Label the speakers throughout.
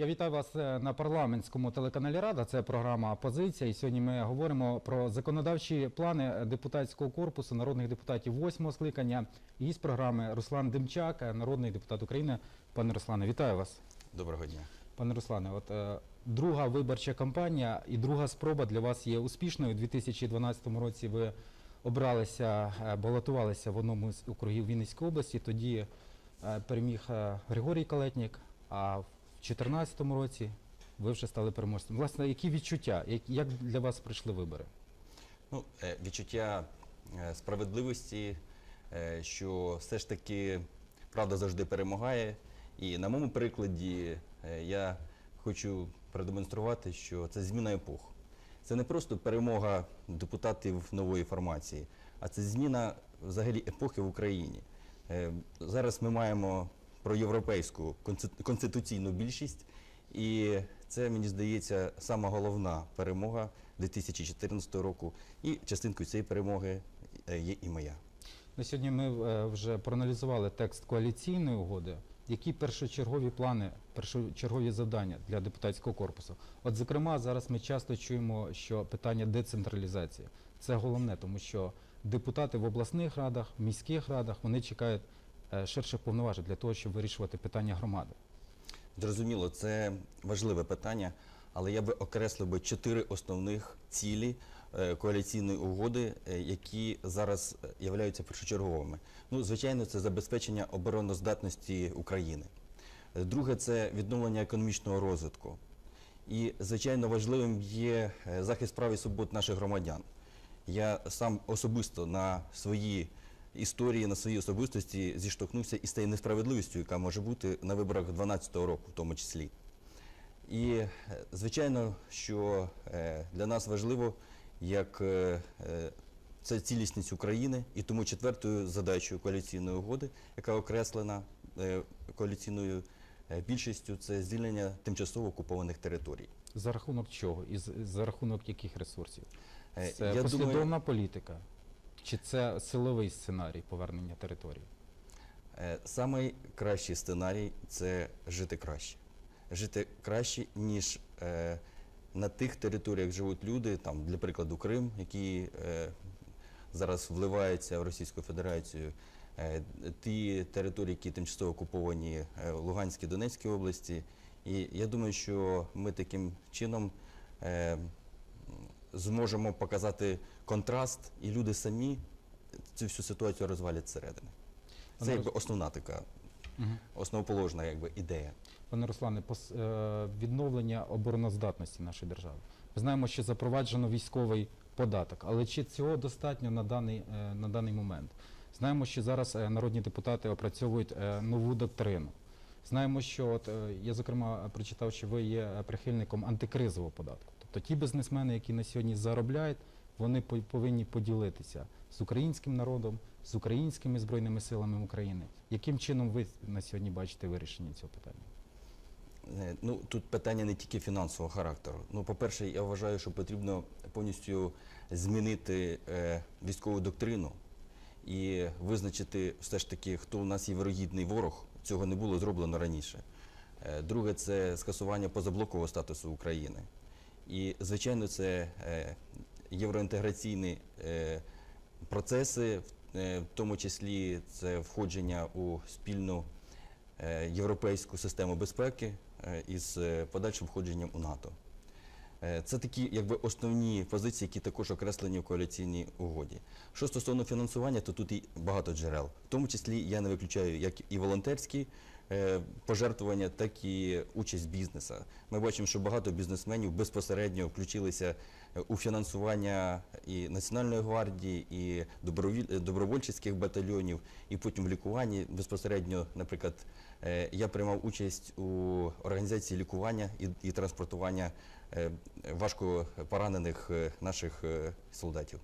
Speaker 1: Я вітаю вас е, на парламентському телеканалі Рада. Це програма Позиція. І сьогодні ми говоримо про законодавчі плани депутатського корпусу народних депутатів восьмого скликання. Гість програми Руслан Демчак, е, народний депутат України. Пане Руслане, вітаю вас.
Speaker 2: Доброго дня.
Speaker 1: Пане Руслане, от е, друга виборча кампанія і друга спроба для вас є успішною. У 2012 році ви обралися, е, балотувалися в одному з округів Вінницької області. Тоді е, переміг е, Григорій Калетнік, а в 2014 році ви вже стали переможцем. Власне, які відчуття? Як, для вас пройшли вибори?
Speaker 2: Ну, е, відчуття е, справедливості, е, що все ж таки правда завжди перемагає. І на моєму прикладі я хочу продемонструвати, що це зміна епох. Це не просто перемога депутатів нової формації, а це зміна взагалі епохи в Україні. Зараз ми маємо проєвропейську конститу- конституційну більшість, і це, мені здається, сама головна перемога 2014 року. І частинкою цієї перемоги е, є і моя.
Speaker 1: На сьогодні ми е, вже проаналізували текст коаліційної угоди. Які першочергові плани, першочергові завдання для депутатського корпусу? От, зокрема, зараз ми часто чуємо, що питання децентралізації це головне, тому що депутати в обласних радах, міських радах вони чекають ширших повноважень для того, щоб вирішувати питання громади.
Speaker 2: Зрозуміло, це важливе питання, але я би окреслив би чотири основних цілі е, коаліційної угоди, е, які зараз е, являються першочерговими. Ну, звичайно, це забезпечення обороноздатності України. Е, Друге це відновлення економічного розвитку. І, звичайно, важливим є е, захист прав і свобод наших громадян. Я сам особисто на свої історії, на своїй особистості зіштовхнувся із тією несправедливістю, яка може бути на виборах 2012 року, в тому числі. І, е, звичайно, що е, для нас важливо, як е, це цілісність України, і тому четвертою задачею коаліційної угоди, яка окреслена коаліційною більшістю, це звільнення тимчасово окупованих територій.
Speaker 1: За рахунок чого і за рахунок яких ресурсів? Це
Speaker 2: я
Speaker 1: послідовна
Speaker 2: думаю-
Speaker 1: політика, чи це силовий сценарій повернення території?
Speaker 2: Е, Самий кращий сценарій це жити краще. Жити краще, ніж е, на тих територіях живуть люди, там, для прикладу, Крим, який е, зараз вливається в Російську Федерацію, е, ті території, які тимчасово окуповані е, Луганській Донецькій області. І я думаю, що ми таким чином е, зможемо показати контраст, і люди самі цю всю ситуацію розвалять зсередини. Це якби основна така, основоположна якби, ідея.
Speaker 1: Пане Руслане, е, відновлення обороноздатності нашої держави. Ми знаємо, що запроваджено військовий податок, але чи цього достатньо на даний, е, на даний момент? Знаємо, що зараз е, народні депутати опрацьовують нову доктрину. Знаємо, що от, я зокрема прочитав, що ви є прихильником антикризового податку. Тобто ті бізнесмени, які на сьогодні заробляють, вони повинні поділитися з українським народом, з українськими збройними силами України. Яким чином ви на сьогодні бачите вирішення цього питання?
Speaker 2: Е, Ну, тут питання не тільки фінансового характеру. Ну, по-перше, я вважаю, що потрібно повністю змінити е, військову доктрину і визначити все ж таки, хто у нас є вирогідний ворог. Цього не було зроблено раніше. Е, Друге, це скасування позаблокового статусу України. І, звичайно, це е, євроінтеграційні е, процеси, в- е, тому числі це входження у спільну е, європейську систему безпеки із подальшим входженням у НАТО. Е, Це такі якби основні позиції, які також окреслені в коаліційній угоді. Що стосовно фінансування, то тут і багато джерел. В тому числі я не виключаю як і волонтерські е, пожертвування, так і участь бізнеса. Ми бачимо, що багато бізнесменів безпосередньо включилися е, у фінансування і Національної гвардії, і добровольчих батальйонів, і потім в лікуванні безпосередньо, наприклад, я приймав участь у організації лікування і, транспортування е, важко поранених е, наших е, солдатів.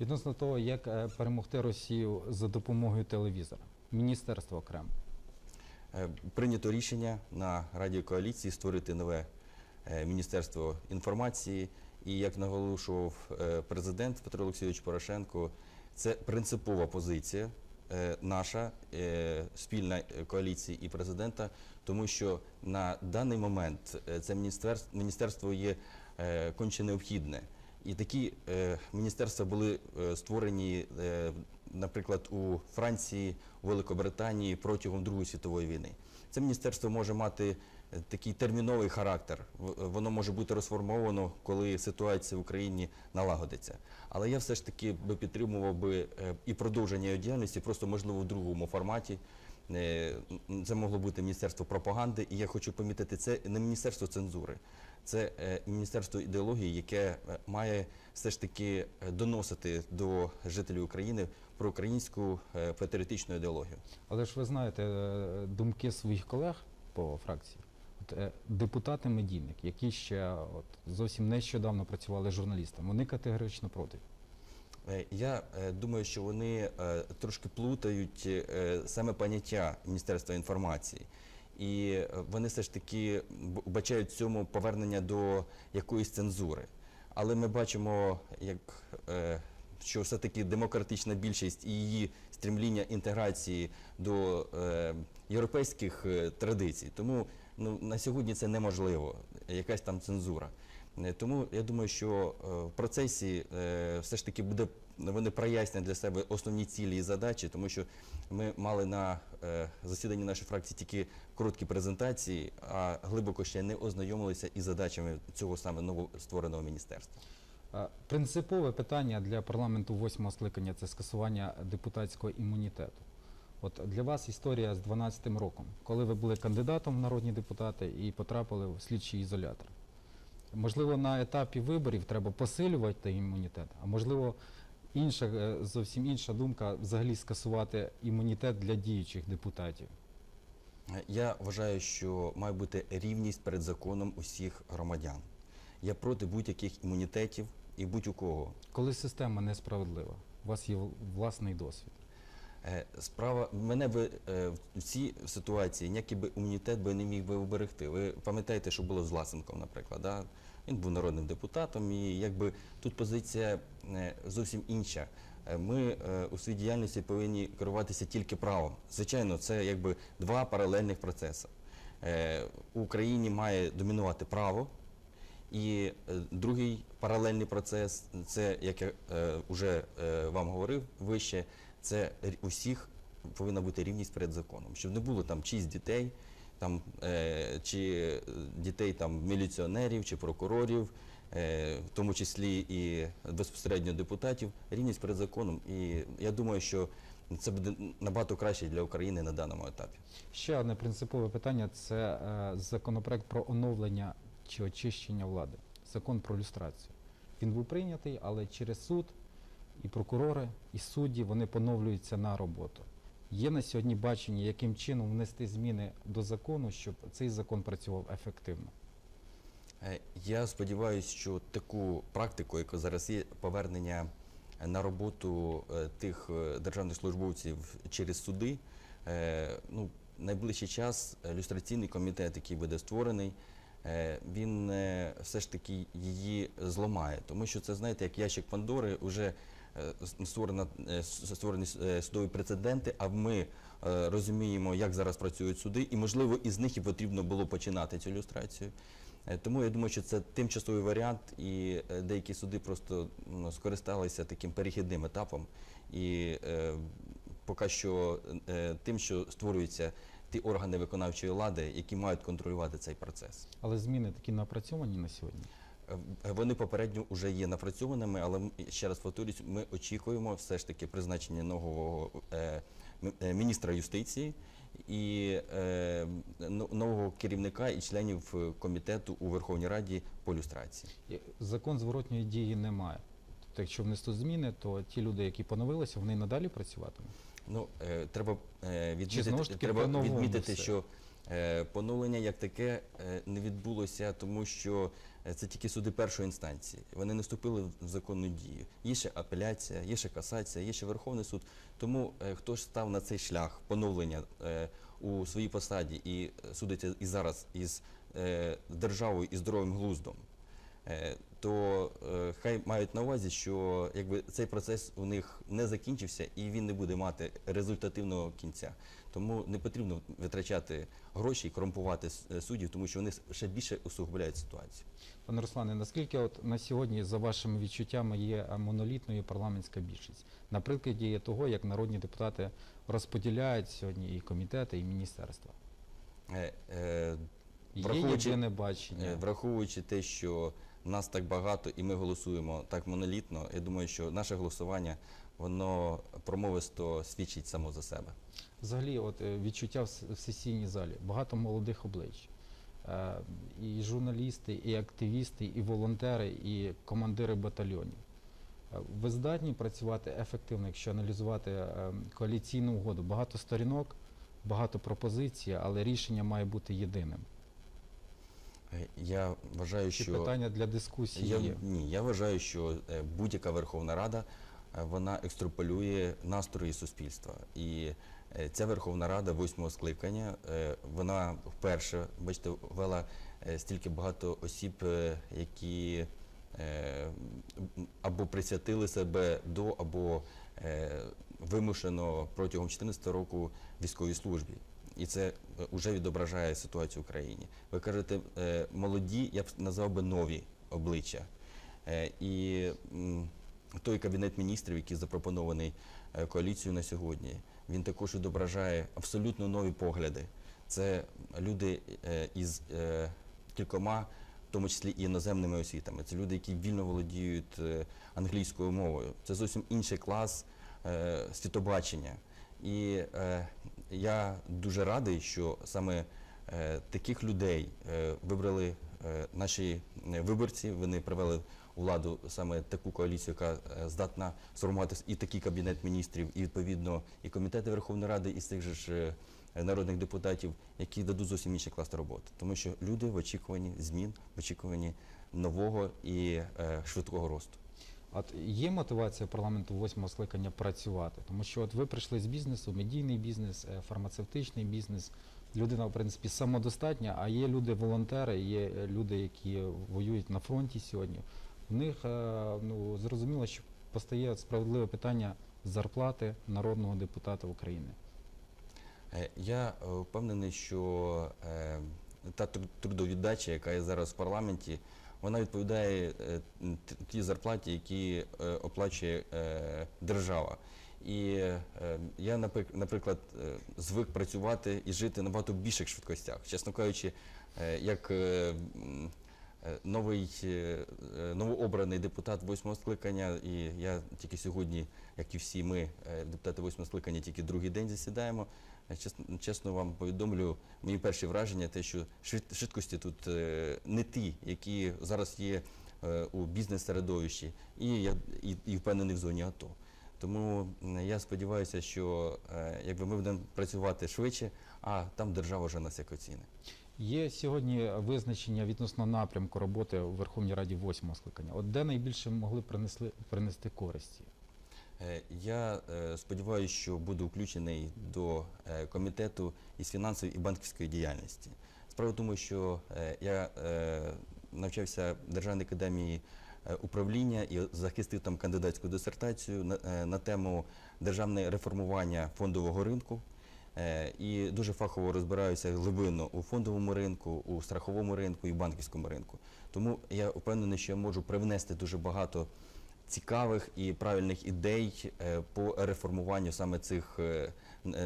Speaker 1: Відносно того, як е, перемогти Росію за допомогою телевізора, міністерство окремо.
Speaker 2: Е, Прийнято рішення на Раді коаліції створити нове е, Міністерство інформації. І як наголошував е, президент Петро Олексійович Порошенко, це принципова позиція е, наша, е, спільна е, коаліції і президента тому що на даний момент е, це міністерство, є е, конче необхідне. І такі е, міністерства були е, створені, е, наприклад, у Франції, Великобританії протягом Другої світової війни. Це міністерство може мати е, такий терміновий характер. Воно може бути розформовано, коли ситуація в Україні налагодиться. Але я все ж таки би підтримував би е, і продовження його діяльності, просто можливо в другому форматі. Е, Це могло бути міністерство пропаганди, і я хочу помітити, це не міністерство цензури, це е, міністерство ідеології, яке має все ж таки доносити до жителів України про українську патріотичну ідеологію.
Speaker 1: Але ж ви знаєте думки своїх колег по фракції. Е, депутати медійник, які ще от, зовсім нещодавно працювали журналістами, вони категорично проти.
Speaker 2: Е, Я е, думаю, що вони трошки плутають саме поняття Міністерства інформації. І вони все ж таки бачають в цьому повернення до якоїсь цензури. Але ми бачимо, як, що все-таки демократична більшість і її стрімління інтеграції до європейських традицій. Тому ну, на сьогодні це неможливо, якась там цензура. Е, Тому я думаю, що е, в процесі е, все ж таки буде вони прояснять для себе основні цілі і задачі, тому що ми мали на засіданні нашої фракції тільки короткі презентації, а глибоко ще не ознайомилися із задачами цього саме новоствореного міністерства.
Speaker 1: Принципове питання для парламенту восьмого скликання це скасування депутатського імунітету. От для вас історія з 12-м роком, коли ви були кандидатом в народні депутати і потрапили в слідчий ізолятор. Можливо, на етапі виборів треба посилювати імунітет, а можливо, інша, е, зовсім інша думка взагалі скасувати імунітет для діючих депутатів.
Speaker 2: Я вважаю, що має бути рівність перед законом усіх громадян. Я проти будь-яких імунітетів і будь-у кого.
Speaker 1: Коли система несправедлива, у вас є власний досвід.
Speaker 2: Е, Справа мене би е, в цій ситуації ніякий би імунітет би не міг би уберегти. Ви пам'ятаєте, що було з Власенком, наприклад, да? він був народним депутатом, і якби тут позиція е, зовсім інша. Ми у своїй діяльності повинні керуватися тільки правом. Звичайно, це якби два паралельних процеси. У Україні має домінувати право, і другий паралельний процес це, як я вже вам говорив вище, це усіх повинна бути рівність перед законом, щоб не було там чиїсь дітей, там, е, чи е, дітей там, міліціонерів чи прокурорів, е, в тому числі і безпосередньо депутатів, рівність перед законом. І я думаю, що це буде набагато краще для України на даному етапі.
Speaker 1: Ще одне принципове питання це е, законопроект про оновлення чи очищення влади, закон про люстрацію. Він був прийнятий, але через суд і прокурори, і судді вони поновлюються на роботу. Є на сьогодні бачення, яким чином внести зміни до закону, щоб цей закон працював ефективно.
Speaker 2: Е, Я сподіваюся, що таку практику, яка зараз є, повернення на роботу е, тих е, державних службовців через суди, ну, найближчий час люстраційний комітет, який буде створений, він все ж таки її зламає. Тому що це, знаєте, як ящик Пандори, вже створено, е, створені е, судові прецеденти, а ми е, розуміємо, як зараз працюють суди, і, можливо, із них і потрібно було починати цю люстрацію. Е, Тому я думаю, що це тимчасовий варіант, і е, деякі суди просто скористалися таким перехідним етапом. І е, поки що е, тим, що створюються ті органи виконавчої влади, які мають контролювати цей процес.
Speaker 1: Але зміни такі напрацьовані на сьогодні.
Speaker 2: Е, Вони попередньо вже є напрацьованими, але ще раз повторюсь, ми очікуємо все ж таки призначення нового е, е, міністра юстиції і нового керівника і членів комітету у Верховній Раді по люстрації.
Speaker 1: Закон зворотньої дії немає. Тобто, якщо внести зміни, то ті люди, які поновилися, вони надалі працюватимуть.
Speaker 2: Ну, треба відмітити,
Speaker 1: таки
Speaker 2: треба відмітити
Speaker 1: все?
Speaker 2: що поновлення як таке не відбулося, тому що це тільки суди першої інстанції. Вони не вступили в законну дію. Є ще апеляція, є ще касація, є ще Верховний суд. Тому е, хто ж став на цей шлях поновлення е, у своїй посаді і е, судиться і зараз із е, державою і здоровим глуздом, е, то е, хай мають на увазі, що якби цей процес у них не закінчився і він не буде мати результативного кінця. Тому не потрібно витрачати гроші і корумпувати е, суддів, тому що вони ще більше усугубляють ситуацію.
Speaker 1: Пане Руслане, наскільки от на сьогодні, за вашими відчуттями, є е, монолітною парламентська більшість? На прикладі є того, як народні депутати розподіляють сьогодні і комітети, і міністерства.
Speaker 2: Е, е,
Speaker 1: Є
Speaker 2: Враховуючи-
Speaker 1: єдине бачення.
Speaker 2: Е, Враховуючи те, що нас так багато і ми голосуємо так монолітно, я думаю, що наше голосування воно промовисто свідчить само за себе.
Speaker 1: Взагалі, от е, відчуття в сесійній залі, багато молодих облич. Е, І журналісти, і активісти, і волонтери, і командири батальйонів. Е, Ви здатні працювати ефективно, якщо аналізувати коаліційну угоду. Багато сторінок, багато пропозицій, але рішення має бути єдиним.
Speaker 2: Е, Я вважаю,
Speaker 1: Ці
Speaker 2: що
Speaker 1: питання для дискусії
Speaker 2: я,
Speaker 1: є.
Speaker 2: ні, я вважаю, що е, будь-яка Верховна Рада е, вона екстраполює настрої суспільства. І ця Верховна Рада восьмого скликання, вона вперше, бачите, ввела стільки багато осіб, які або присвятили себе до, або вимушено протягом 2014 року військовій службі. І це вже відображає ситуацію в Україні. Ви кажете, е, молоді, я б назвав би нові обличчя. Е, І той кабінет міністрів, який запропонований е, коаліцією на сьогодні, він також відображає абсолютно нові погляди. Це люди е, із е, кількома, в тому числі і іноземними освітами. Це люди, які вільно володіють е, англійською мовою. Це зовсім інший клас е, світобачення. І е, я дуже радий, що саме е, таких людей е, вибрали е, наші е, виборці. Вони привели у владу саме таку коаліцію, яка е, здатна сформувати і такий кабінет міністрів, і відповідно і комітети Верховної Ради, і з тих же ж е, народних депутатів, які дадуть зовсім інший клас роботи. Тому що люди в очікуванні змін, в очікуванні нового і е, швидкого росту.
Speaker 1: От є мотивація парламенту восьмого скликання працювати, тому що от ви прийшли з бізнесу, медійний бізнес, е, фармацевтичний бізнес. Людина, в принципі, самодостатня, а є люди-волонтери, є е, люди, які воюють на фронті сьогодні. В них е, ну зрозуміло, що постає справедливе питання зарплати народного депутата України.
Speaker 2: Я впевнений, що та тру- трудовіддача, яка є зараз в парламенті, вона відповідає ті тій зарплаті, які е, оплачує е, держава. І е, я, наприк- наприклад, е, звик працювати і жити на набагато більших швидкостях. Чесно кажучи, е, як е, е, новий е, е, новообраний депутат восьмого скликання, і я тільки сьогодні, як і всі ми, е, депутати восьмого скликання, тільки другий день засідаємо. Е, Чесно, чесно вам повідомлю, мої перші враження, те, що швидкості тут е, не ті, які зараз є е, у бізнес-середовищі, і я і, і впевнений в зоні АТО. Тому я сподіваюся, що е, якби ми будемо працювати швидше, а там держава вже нас як оціни.
Speaker 1: Є сьогодні визначення відносно напрямку роботи у Верховній Раді восьмого скликання. От де найбільше могли принесли, принести користі?
Speaker 2: Е, Я е, сподіваюся, що буду включений до е, комітету із фінансової і банківської діяльності. Справа в тому, що я навчався в Державній академії управління і захистив там кандидатську дисертацію на тему державне реформування фондового ринку. Е, І дуже фахово розбираюся глибинно у фондовому ринку, у страховому ринку і банківському ринку. Тому я впевнений, що я можу привнести дуже багато цікавих і правильних ідей е, по реформуванню саме цих е,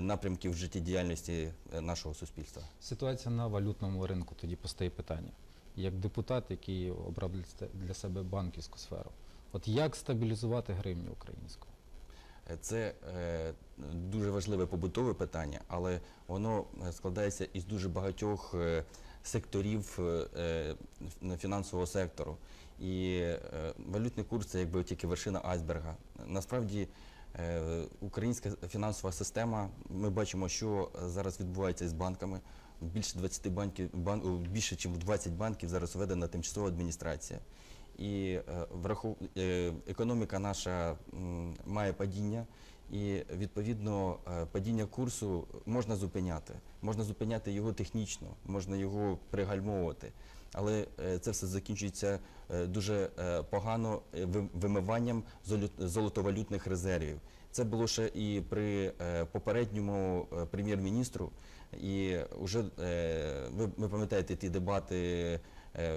Speaker 2: напрямків життєдіяльності нашого суспільства.
Speaker 1: Ситуація на валютному ринку тоді постає питання. Як депутат, який обрав для себе банківську сферу, от як стабілізувати гривню українську?
Speaker 2: Це е, дуже важливе побутове питання, але воно е, складається із дуже багатьох е, секторів фінансового сектору. І валютний курс це якби тільки вершина айсберга. Насправді українська фінансова система, ми бачимо, що зараз відбувається із банками. Більше 20 банків, більше ніж 20 банків зараз введена тимчасова адміністрація. І е, врахов... е, економіка наша має падіння, і відповідно е, падіння курсу можна зупиняти. Можна зупиняти його технічно, можна його пригальмовувати. але це все закінчується дуже погано вимиванням золотовалютних резервів. Це було ще і при попередньому прем'єр-міністру. І вже ви, пам'ятаєте ті дебати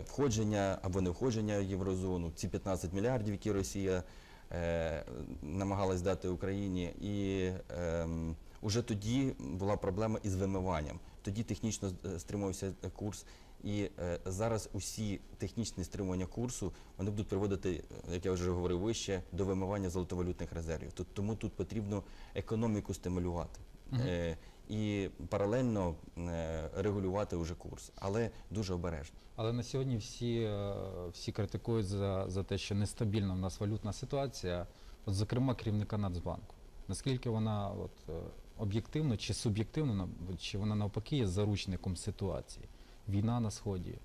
Speaker 2: входження або не входження в єврозону, ці 15 мільярдів, які Росія е, намагалась дати Україні, і ем, уже тоді була проблема із вимиванням. Тоді технічно е, стримувався курс. І е, зараз усі технічні стримування курсу вони будуть приводити, е, як я вже говорив вище, до вимивання золотовалютних резервів. Тому тут потрібно економіку стимулювати е, і паралельно е, регулювати вже курс, але дуже обережно.
Speaker 1: Але на сьогодні всі, е, всі критикують за, за те, що нестабільна в нас валютна ситуація, от, зокрема керівника Нацбанку. Наскільки вона от, е, об'єктивно чи суб'єктивно, чи вона навпаки є заручником ситуації? Війна на Сході,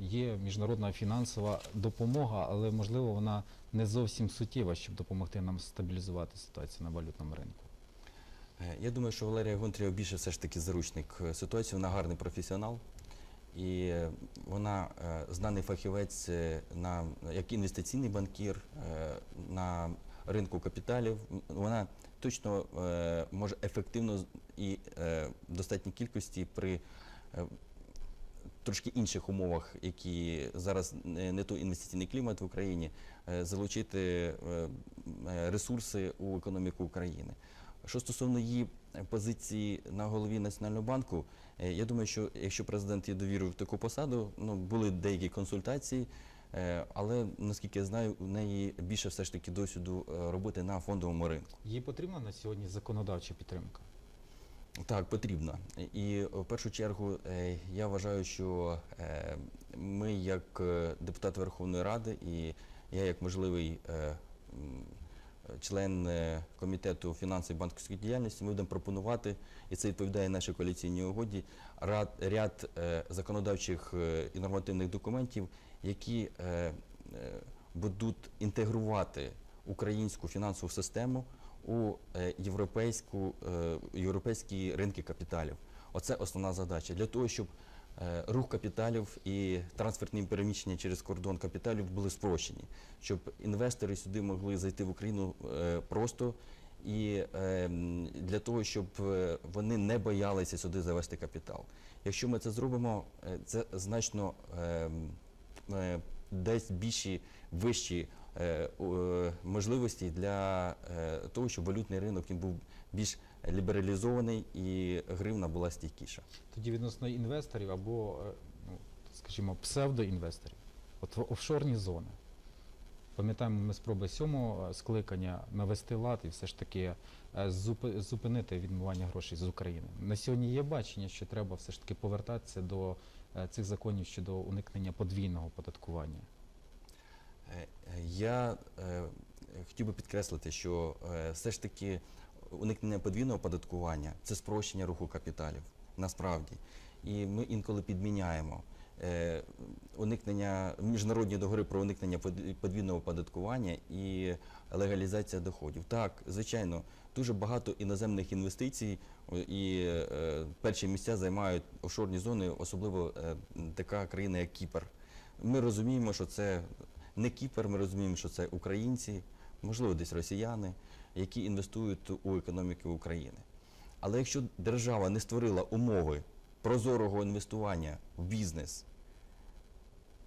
Speaker 1: є міжнародна фінансова допомога, але можливо вона не зовсім суттєва, щоб допомогти нам стабілізувати ситуацію на валютному ринку.
Speaker 2: Е, Я думаю, що Валерія Гонтріва більше все ж таки заручник е, ситуації. Вона гарний професіонал, і вона е, знаний фахівець на як інвестиційний банкір на ринку капіталів. Вона точно може ефективно і в достатній кількості при трошки інших умовах, які зараз не, той інвестиційний клімат в Україні, залучити ресурси у економіку України. Що стосовно її е, позиції на голові Національного банку, е, я думаю, що якщо президент їй довірив таку посаду, ну були деякі консультації, е, але наскільки я знаю, у неї більше все ж таки досвіду роботи на фондовому ринку.
Speaker 1: Їй потрібна на сьогодні законодавча підтримка.
Speaker 2: Так, потрібно. І в першу чергу я вважаю, що ми, як депутат Верховної Ради, і я як можливий член е, комітету фінансової і банківської діяльності, ми будемо пропонувати, і це відповідає нашій коаліційній угоді, ряд, ряд е, законодавчих е, і нормативних документів, які будуть інтегрувати українську фінансову систему у європейську, європейські ринки капіталів. Оце основна задача для того, щоб рух капіталів і трансфертні переміщення через кордон капіталів були спрощені, щоб інвестори сюди могли зайти в Україну е, просто і е, для того, щоб е, вони не боялися сюди завести капітал. Якщо ми це зробимо, е, це значно е, м, е, дасть більші вищі е, е, можливості для е, того, щоб валютний ринок він був більш лібералізований і гривна була стійкіша.
Speaker 1: Тоді відносно інвесторів або, е, ну, скажімо, псевдоінвесторів, от офшорні зони. Пам'ятаємо, ми спроби сьомого е, скликання навести лад і все ж таки е, зупинити відмивання грошей з України. На сьогодні є бачення, що треба все ж таки повертатися до цих законів щодо уникнення подвійного оподаткування.
Speaker 2: Я е, хотів би підкреслити, що е, все ж таки уникнення подвійного оподаткування це спрощення руху капіталів насправді. І ми інколи підміняємо е, уникнення міжнародні договори про уникнення подвійного оподаткування і легалізація доходів. Так, звичайно, дуже багато іноземних інвестицій і е, перші місця займають офшорні зони, особливо е, така країна, як Кіпр. Ми розуміємо, що це не Кіпр, ми розуміємо, що це українці, можливо, десь росіяни, які інвестують у економіку України. Але якщо держава не створила умови прозорого інвестування в бізнес,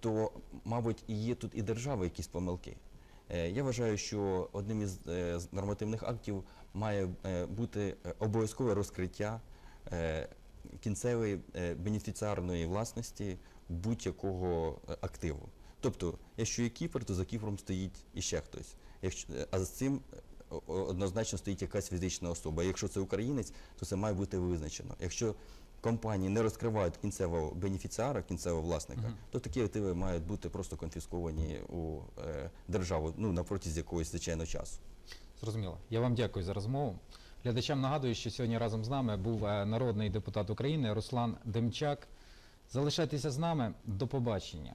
Speaker 2: то, мабуть, є тут і держава якісь помилки. Е, Я вважаю, що одним із е, нормативних актів має е, бути обов'язкове розкриття кінцевої бенефіціарної власності будь-якого активу. Тобто, якщо є Кіпр, то за Кіпром стоїть іще хтось. Якщо, а з цим однозначно стоїть якась фізична особа. Якщо це українець, то це має бути визначено. Якщо компанії не розкривають кінцевого бенефіціара, кінцевого власника,
Speaker 1: Мгм.
Speaker 2: то такі активи мають бути просто конфісковані у е, державу ну, на протязі якогось звичайного часу.
Speaker 1: Зрозуміло. Я вам дякую за розмову. Глядачам нагадую, що сьогодні разом з нами був е, народний депутат України Руслан Демчак. Залишайтеся з нами. До побачення.